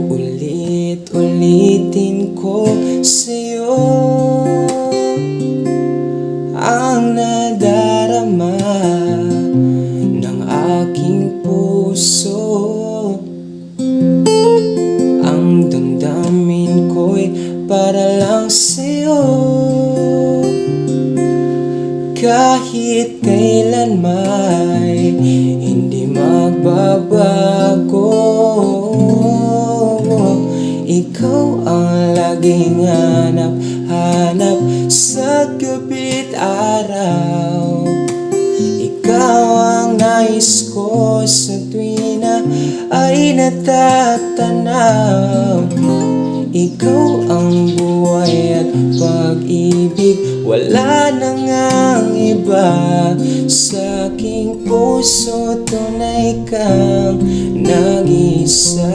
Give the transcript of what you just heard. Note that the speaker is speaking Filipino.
Uulit-ulitin ko sa'yo Ang nadarama ng aking puso. Ang damdamin ko'y para lang sa'yo. Kahit kailan may laging hanap-hanap sa kapit araw. Ikaw ang nais ko sa tuwina ay natatanaw. Ikaw ang buhay at pag-ibig Wala na ngang iba. Sa aking puso tunay kang nag-isa.